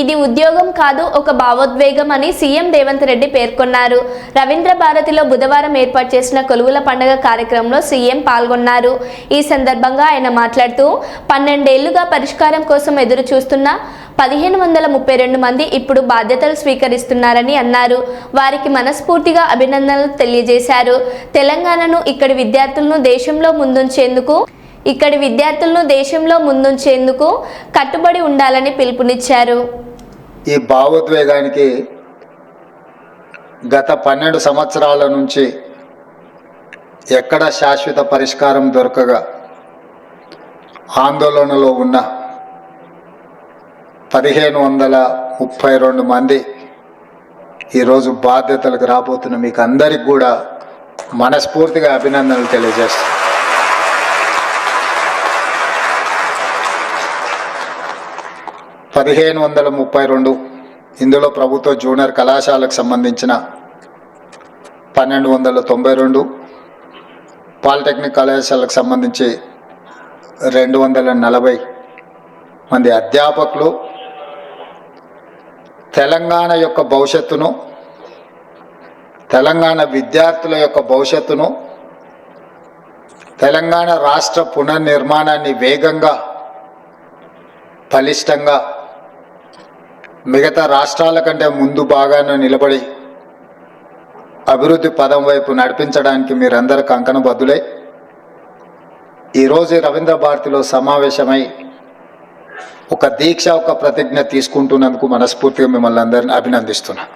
ఇది ఉద్యోగం కాదు ఒక భావోద్వేగం అని సీఎం రేవంత్ రెడ్డి పేర్కొన్నారు. రవీంద్ర భారతిలో బుధవారం ఏర్పాటు చేసిన కొలువుల పండుగ కార్యక్రమంలో సీఎం పాల్గొన్నారు. ఈ సందర్భంగా ఆయన మాట్లాడుతూ పన్నెండేళ్ళుగా పరిష్కారం కోసం ఎదురు చూస్తున్న పదిహేను వందల ముప్పై రెండు మంది ఇప్పుడు బాధ్యతలు స్వీకరిస్తున్నారని అన్నారు. వారికి మనస్ఫూర్తిగా అభినందనలు తెలియజేశారు. తెలంగాణను ఇక్కడి విద్యార్థులను దేశంలో ముందుంచేందుకు ఇక్కడి విద్యార్థులను దేశంలో ముందుంచేందుకు కట్టుబడి ఉండాలని పిలుపునిచ్చారు. ఈ భావోద్వేగానికి గత పన్నెండు సంవత్సరాల నుంచి ఎక్కడ శాశ్వత పరిష్కారం దొరకగా ఆందోళనలో ఉన్న పదిహేను వందల ముప్పై రెండు మంది ఈరోజు బాధ్యతలకు రాబోతున్న మీకు అందరికి కూడా మనస్ఫూర్తిగా అభినందనలు తెలియజేస్తాను పదిహేను వందల ముప్పై రెండు. ఇందులో ప్రభుత్వ జూనియర్ కళాశాలకు సంబంధించిన పన్నెండు వందల తొంభై రెండు. పాలిటెక్నిక్ కళాశాలకు సంబంధించి రెండు వందల నలభై మంది అధ్యాపకులు. తెలంగాణ యొక్క భవిష్యత్తును తెలంగాణ విద్యార్థుల యొక్క భవిష్యత్తును తెలంగాణ రాష్ట్ర పునర్నిర్మాణాన్ని వేగంగా బలిష్టంగా మిగతా రాష్ట్రాల కంటే ముందు బాగానే నిలబడి అభివృద్ధి పదం వైపు నడిపించడానికి మీరందరూ కంకణబద్దులై ఈరోజు రవీంద్ర భారతిలో సమావేశమై ఒక దీక్ష ఒక ప్రతిజ్ఞ తీసుకుంటున్నందుకు మనస్ఫూర్తిగా మిమ్మల్ని అందరిని అభినందిస్తున్నాను